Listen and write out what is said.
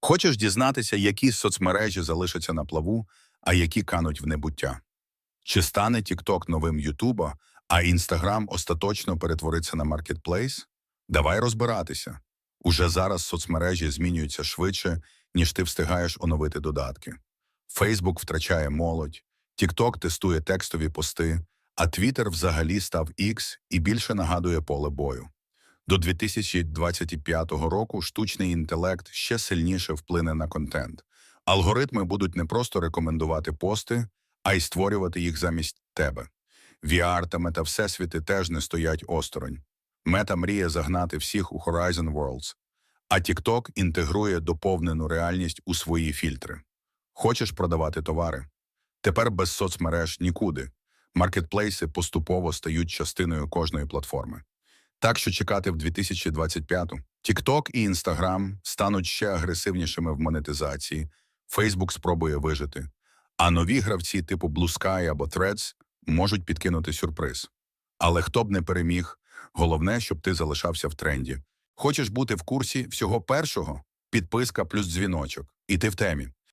Хочеш дізнатися, які соцмережі залишаться на плаву, а які кануть в небуття? Чи стане TikTok новим Ютуба, а Instagram остаточно перетвориться на маркетплейс? Давай розбиратися. Уже зараз соцмережі змінюються швидше, ніж ти встигаєш оновити додатки. Facebook втрачає молодь, TikTok тестує текстові пости, а Twitter взагалі став X і більше нагадує поле бою. До 2025 року штучний інтелект ще сильніше вплине на контент. Алгоритми будуть не просто рекомендувати пости, а й створювати їх замість тебе. VR та метавсесвіти теж не стоять осторонь. Мета мріє загнати всіх у Horizon Worlds, а TikTok інтегрує доповнену реальність у свої фільтри. Хочеш продавати товари? Тепер без соцмереж нікуди. Маркетплейси поступово стають частиною кожної платформи. Так що чекати в 2025-му. TikTok і Instagram стануть ще агресивнішими в монетизації, Facebook спробує вижити, а нові гравці типу Blue Sky або Threads можуть підкинути сюрприз. Але хто б не переміг, головне, щоб ти залишався в тренді. Хочеш бути в курсі всього першого? Підписка плюс дзвіночок, і ти в темі.